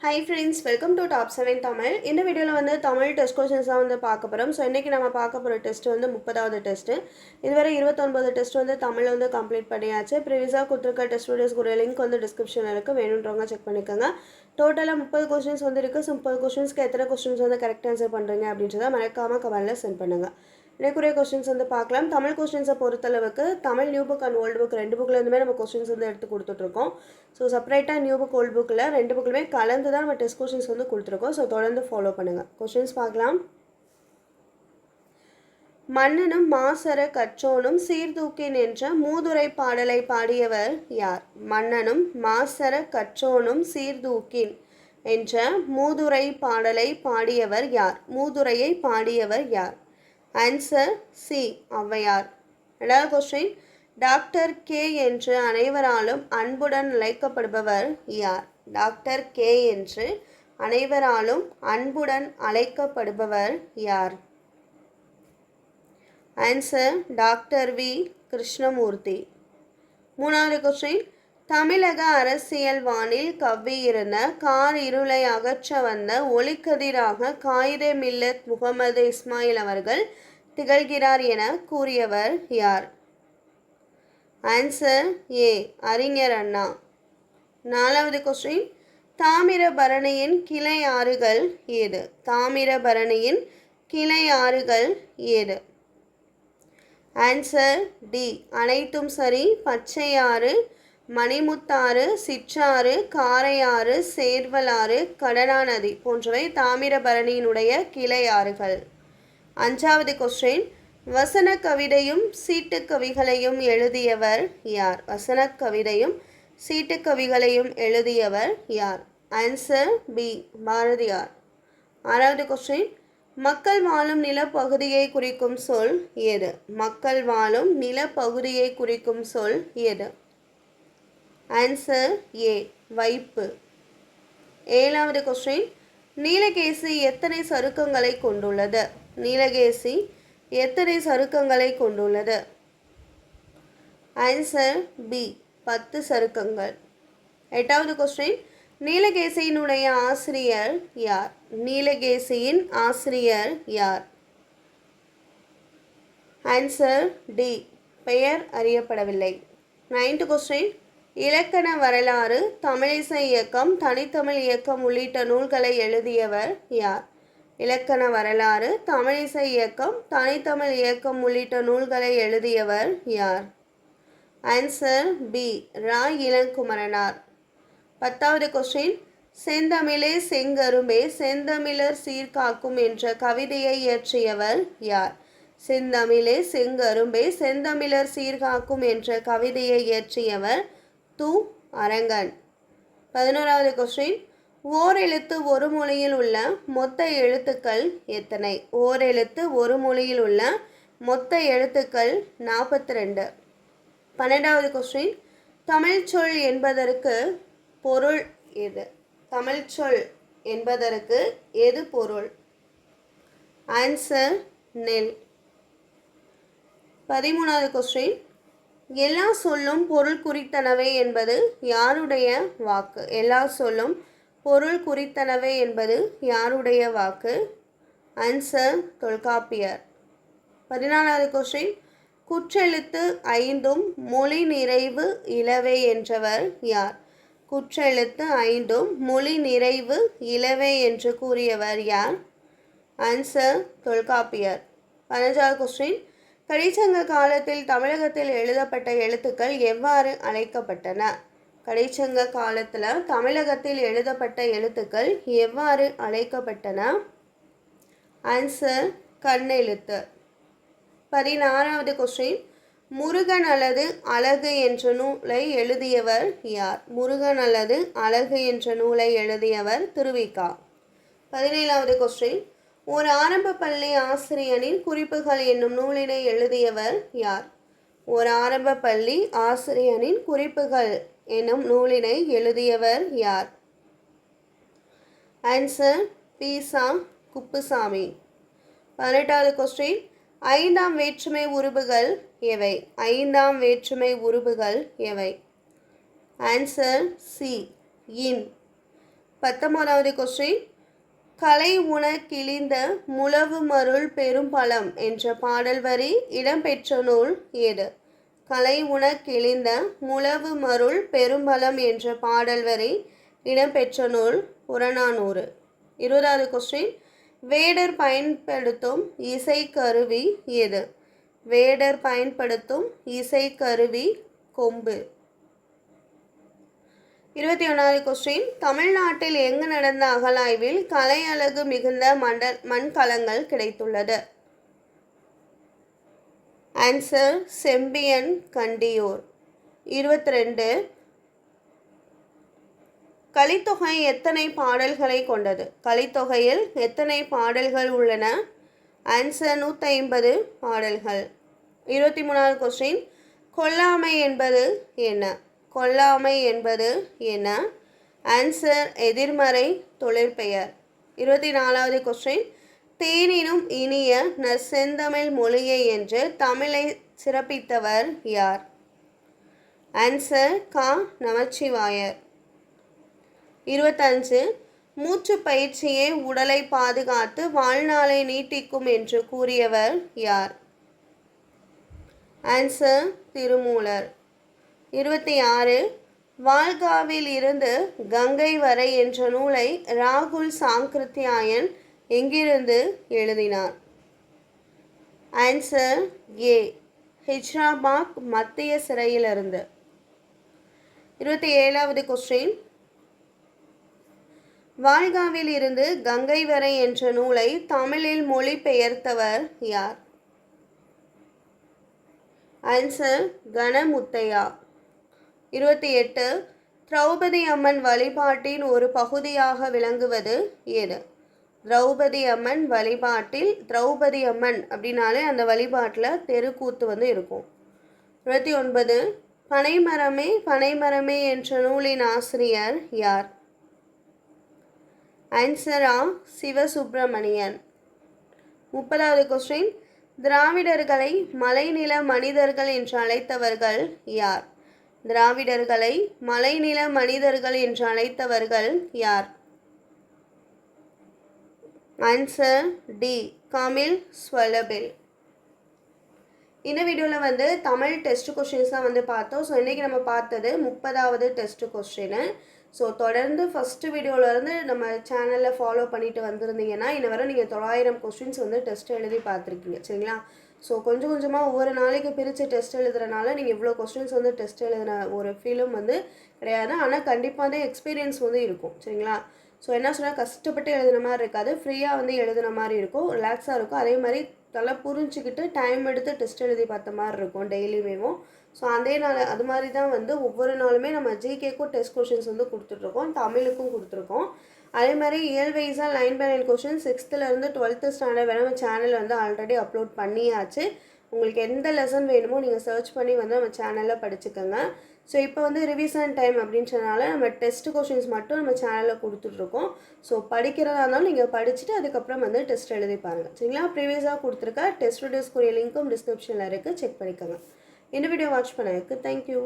Hi friends welcome to top seven Tamil இந்த வீடியோவில் வந்து தமிழ் டெஸ்ட் கொஷின்ஸ் தான் வந்து பார்க்க போகிறோம் ஸோ இன்றைக்கி நம்ம பார்க்க போகிற டெஸ்ட் வந்து முப்பதாவது டெஸ்ட்டு இதுவரை இருபத்தொன்பது டெஸ்ட் வந்து தமிழ் வந்து கம்ப்ளீட் பண்ணியாச்சு. ப்ரீவியஸாக கொடுத்துருக்க டெஸ்ட் வீடியோஸ்க்குரிய ஒரு லிங்க் வந்து டிஸ்கிரிப்ஷனில் இருக்குது வேணுன்றவங்க செக் பண்ணிக்கோங்க. டோட்டலாக முப்பது கொஸ்டின்ஸ் வந்து இருக்குது ஸோ முப்பது கொஸ்டின்ஸ்க்கு எத்தனை கொஸ்டின்ஸ் வந்து கரெக்ட் ஆன்சர் பண்ணுறீங்க அப்படின்றத மறக்காமல் கமெண்டில் சென்ட் பண்ணுங்கள் எனக்குரிய கொஸ்டின்ஸ் வந்து பார்க்கலாம். தமிழ் கொஸ்டின்ஸை பொறுத்தளவுக்கு Tamil new book and old book ரெண்டு புக்லேருந்துமே நம்ம கொஸ்டின்ஸ் வந்து எடுத்து கொடுத்துட்ருக்கோம். ஸோ செப்பரேட்டாக நியூ புக் ஓல்டு புக்கில் ரெண்டு புக்குமே கலந்து தான் நம்ம டெஸ்ட் கொஸ்டின்ஸ் வந்து கொடுத்துருக்கோம். ஸோ தொடர்ந்து ஃபாலோ பண்ணுங்கள் கொஸ்டின்ஸ் பார்க்கலாம். மன்னனும் மாசர கற்றோனும் சீர்தூக்கின் என்ற மூதுரை பாடலை பாடியவர் யார்? மன்னனும் மாசர கற்றோனும் சீர்தூக்கின் என்ற மூதுரை பாடலை பாடியவர் யார்? மூதுரையை பாடியவர் யார்? Answer C Avvaiyar. ரெண்டாவது கொஸ்டின் டாக்டர் கே என்று அனைவராலும் அன்புடன் அழைக்கப்படுபவர் யார்? டாக்டர் கே என்று அனைவராலும் அன்புடன் அழைக்கப்படுபவர் யார்? Answer doctor V. கிருஷ்ணமூர்த்தி. மூணாவது கொஸ்டின் தமிழக அரசியல் வானில் கவ்வியிருந்த கார் இருளை அகற்ற வந்த ஒளிக்கதிராக காயிதே மில்லத் முகமது இஸ்மாயில் அவர்கள் திகழ்கிறார் என கூறியவர் யார்? ஆன்சர் ஏ அறிஞர் அண்ணா. நாலாவது கொஸ்டின் தாமிரபரணியின் கிளை ஆறுகள் ஏது? தாமிரபரணியின் கிளை ஆறுகள் ஏது? ஆன்சர் டி அனைத்தும் சரி பச்சையாறு மணிமுத்தாறு சிற்றாறு காரையாறு சேர்வலாறு கடனா நதி போன்றவை தாமிரபரணியினுடைய கிளை ஆறுகள் அஞ்சாவது கொஸ்டின். வசன கவிதையும் சீட்டு கவிகளையும் எழுதியவர் யார்? வசன கவிதையும் சீட்டு கவிகளையும் எழுதியவர் யார்? Answer B Bharathiyar. ஆறாவது கொஸ்டின். மக்கள் வாழும் நிலப்பகுதியை குறிக்கும் சொல் எது? மக்கள் வாழும் நிலப்பகுதியை குறிக்கும் சொல் எது? ஆன்சர் ஏ வைப்பு. ஏழாவது கொஸ்டின் நீலகேசி எத்தனை சருக்கங்களை கொண்டுள்ளது? நீலகேசி எத்தனை சருக்கங்களை கொண்டுள்ளது? ஆன்சர் பி பத்து சருக்கங்கள். எட்டாவது கொஸ்டின் நீலகேசியினுடைய ஆசிரியர் யார்? நீலகேசியின் ஆசிரியர் யார்? ஆன்சர் டி பெயர் அறியப்படவில்லை. நைன்த் கொஸ்டின் இலக்கண வரலாறு தமிழிசை இயக்கம் தனித்தமிழ் இயக்கம் உள்ளிட்ட நூல்களை எழுதியவர் யார்? இலக்கண வரலாறு தமிழிசை இயக்கம் தனித்தமிழ் இயக்கம் உள்ளிட்ட நூல்களை எழுதியவர் யார்? Answer B Ra Ilangumaranar. பத்தாவது கொஸ்டின் செந்தமிழே செங்கரும்பே செந்தமிழர் சீர்காக்கும் என்ற கவிதையை இயற்றியவர் யார்? செந்தமிழே செங்கரும்பே செந்தமிழர் சீர்காக்கும் என்ற கவிதையை இயற்றியவர் து அரங்கன். பதினோராவது கொஸ்டின் ஓர் எழுத்து ஒரு மொழியில் உள்ள மொத்த எழுத்துக்கள் எத்தனை? ஓர் எழுத்து ஒரு மொழியில் உள்ள மொத்த எழுத்துக்கள் நாற்பத்தி ரெண்டு பன்னெண்டாவது கொஸ்டின் தமிழ்ச்சொல் என்பதற்கு பொருள் எது? தமிழ்ச்சொல் என்பதற்கு எது பொருள்? ஆன்சர் நெல் பதிமூணாவது கொஸ்டின் எல்லா சொல்லும் பொருள் குறித்தனவே என்பது யாருடைய வாக்கு? எல்லா சொல்லும் பொருள் குறித்தனவே என்பது யாருடைய வாக்கு? ஆன்சர் தொல்காப்பியர். பதினாலாவது கொஸ்டின் குற்றெழுத்து ஐந்தும் மொழி நிறைவு இலவே என்றவர் யார்? குற்றெழுத்து ஐந்தும் மொழி நிறைவு இலவே என்று கூறியவர் யார்? ஆன்சர் தொல்காப்பியர். பதினஞ்சாவது கொஸ்டின் கடைச்சங்க காலத்தில் தமிழகத்தில் எழுதப்பட்ட எழுத்துக்கள் எவ்வாறு அழைக்கப்பட்டன கடைச்சங்க காலத்தில் தமிழகத்தில் எழுதப்பட்ட எழுத்துக்கள் எவ்வாறு அழைக்கப்பட்டன ஆன்சர் கண்ணெழுத்து. பதினாறாவது கொஸ்டின் முருகன் அல்லது அழகு என்ற நூலை எழுதியவர் யார்? முருகன் அல்லது அழகு என்ற நூலை எழுதியவர் திருவிக்கா. பதினேழாவது கொஸ்டின் ஒரு ஆரம்ப பள்ளி ஆசிரியனின் குறிப்புகள் என்னும் நூலினை எழுதியவர் யார்? ஒரு ஆரம்ப பள்ளி ஆசிரியனின் குறிப்புகள் என்னும் நூலினை எழுதியவர் யார்? ஆன்சர் பீசா குப்புசாமி. பதினெட்டாவது கொஸ்டின் ஐந்தாம் வேற்றுமை உருபுகள் எவை? ஐந்தாம் வேற்றுமை உருபுகள் எவை? Answer C. இன். பத்தொன்பதாவது கொஸ்டின் கலை உண கிழிந்த முழவு மருள் பெரும்பலம் என்ற பாடல் வரி இடம்பெற்ற நூல் எது கலை உண கிழிந்த முழவு மருள் பெரும்பலம் என்ற பாடல் வரி இடம்பெற்ற நூல் புறநானூறு. இருபதாவது கொஸ்டின் வேடர் பயன்படுத்தும் இசைக்கருவி எது? வேடர் பயன்படுத்தும் இசைக்கருவி கொம்பு. இருபத்தி ஒன்றாவது கொஸ்டின் தமிழ்நாட்டில் எங்கு நடந்த அகலாய்வில் கலை அழகு மிகுந்த மண்டல் மண்கலங்கள் கிடைத்துள்ளது? ஆன்சர் செம்பியன் கண்டியூர். இருபத்தி ரெண்டு. கலித்தொகை எத்தனை பாடல்களை கொண்டது? கலித்தொகையில் எத்தனை பாடல்கள் உள்ளன? ஆன்சர் நூற்றி ஐம்பது பாடல்கள். இருபத்தி மூணாவது கொஸ்டின் கொல்லாமை என்பது என்ன? கொல்லாமை என்பது என்ன? ஆன்சர் எதிர்மறை தொழிற்பெயர் இருபத்தி நாலாவது கொஸ்டின் தேனினும் இனிய நற்செந்தமிழ் மொழியை என்று தமிழை சிறப்பித்தவர் யார்? ஆன்சர் கா. நமச்சிவாயர். இருபத்தஞ்சு. மூச்சு பயிற்சியே உடலை பாதுகாத்து வாழ்நாளை நீட்டிக்கும் என்று கூறியவர் யார்? ஆன்சர் திருமூலர். இருபத்தி ஆறு வால்காவில் இருந்து கங்கை வரை என்ற நூலை ராகுல் சாங்கிருத்தியாயன் எங்கிருந்து எழுதினார்? ஆன்சர் ஏ ஹிஜ்ராபாக் மத்திய சிறையிலிருந்து. இருபத்தி ஏழாவது கொஸ்டின் வால்காவில் இருந்து கங்கை வரை என்ற நூலை தமிழில் மொழிபெயர்த்தவர் யார்? ஆன்சர் கணமுத்தையா இருபத்தி எட்டு திரௌபதி அம்மன் வழிபாட்டின் ஒரு பகுதியாக விளங்குவது எது திரௌபதி அம்மன் வழிபாட்டில் திரௌபதி அம்மன் அப்படின்னாலே அந்த வழிபாட்டில் தெருக்கூத்து வந்து இருக்கும். இருபத்தி ஒன்பது பனைமரமே பனைமரமே என்ற நூலின் ஆசிரியர் யார்? ஆன்சரா சிவசுப்பிரமணியன் முப்பதாவது கொஸ்டின் திராவிடர்களை மலைநில மனிதர்கள் என்று அழைத்தவர்கள் யார்? திராவிடர்களை மலைநில மனிதர்கள் என்று அழைத்தவர்கள் யார்? Answer D Kamil Zvelebil. இந்த வீடியோவில் வந்து தமிழ் டெஸ்ட் கொஷின்ஸ் தான் வந்து பார்த்தோம். ஸோ இன்றைக்கி நம்ம பார்த்தது முப்பதாவது டெஸ்ட் கொஸ்டின் ஸோ தொடர்ந்து ஃபஸ்ட்டு வீடியோவிலேருந்து நம்ம சேனலில் ஃபாலோ பண்ணிட்டு வந்திருந்தீங்கன்னா இன்ன வரை நீங்கள் தொள்ளாயிரம் கொஸ்டின்ஸ் வந்து டெஸ்ட் எழுதி பார்த்துருக்கீங்க. சரிங்களா? ஸோ கொஞ்சம் கொஞ்சமாக ஒவ்வொரு நாளைக்கு பிரித்து டெஸ்ட் எழுதுறனால நீங்கள் இவ்வளோ கொஸ்டின்ஸ் வந்து டெஸ்ட் எழுதின ஒரு ஃபீலும் வந்து கிடையாது. ஆனால் கண்டிப்பாக வந்து எக்ஸ்பீரியன்ஸ் வந்து இருக்கும். சரிங்களா? ஸோ என்ன சொன்னால் கஷ்டப்பட்டு எழுதுன மாதிரி இருக்காது. ஃப்ரீயாக வந்து எழுதுன மாதிரி இருக்கும். ரிலாக்ஸாக இருக்கும். அதே மாதிரி நல்லா புரிஞ்சுக்கிட்டு டைம் எடுத்து டெஸ்ட் எழுதி பார்த்த மாதிரி இருக்கும் டெய்லியுமேவும். ஸோ அதே நாள் அது மாதிரி தான் வந்து ஒவ்வொரு நாளுமே நம்ம ஜிகேக்கும் டெஸ்ட் கொஷின்ஸ் வந்து கொடுத்துட்ருக்கோம் தமிழுக்கும் கொடுத்துருக்கோம். அதே மாதிரி இயல் வைஸாக லைன் பை லைன் கொஷின் சிக்ஸ்த்துலேருந்து டுவெல்த்து ஸ்டாண்டர்ட் வரை நம்ம சேனல் வந்து ஆல்ரெடி அப்லோட் பண்ணியாச்சு. உங்களுக்கு எந்த லெசன் வேணுமோ நீங்கள் சர்ச் பண்ணி வந்து நம்ம சேனலில் படிச்சுக்கோங்க. ஸோ இப்போ வந்து ரிவிஷன் டைம் அப்படின்றனால நம்ம டெஸ்ட் கொஷின்ஸ் மட்டும் நம்ம சேனலில் கொடுத்துட்ருக்கோம். ஸோ படிக்கிறதா இருந்தாலும் நீங்கள் படிச்சுட்டு அதுக்கப்புறம் வந்து டெஸ்ட் எழுதி பாருங்கள் சரிங்களா? ப்ரீவியஸாக கொடுத்துருக்க டெஸ்ட் வீடியோஸ்க்குரிய லிங்க்கும் டிஸ்கிரிப்ஷனில் இருக்குது செக் பண்ணிக்கோங்க. இந்த வீடியோ வாட்ச் பண்ணதுக்கு தேங்க்யூ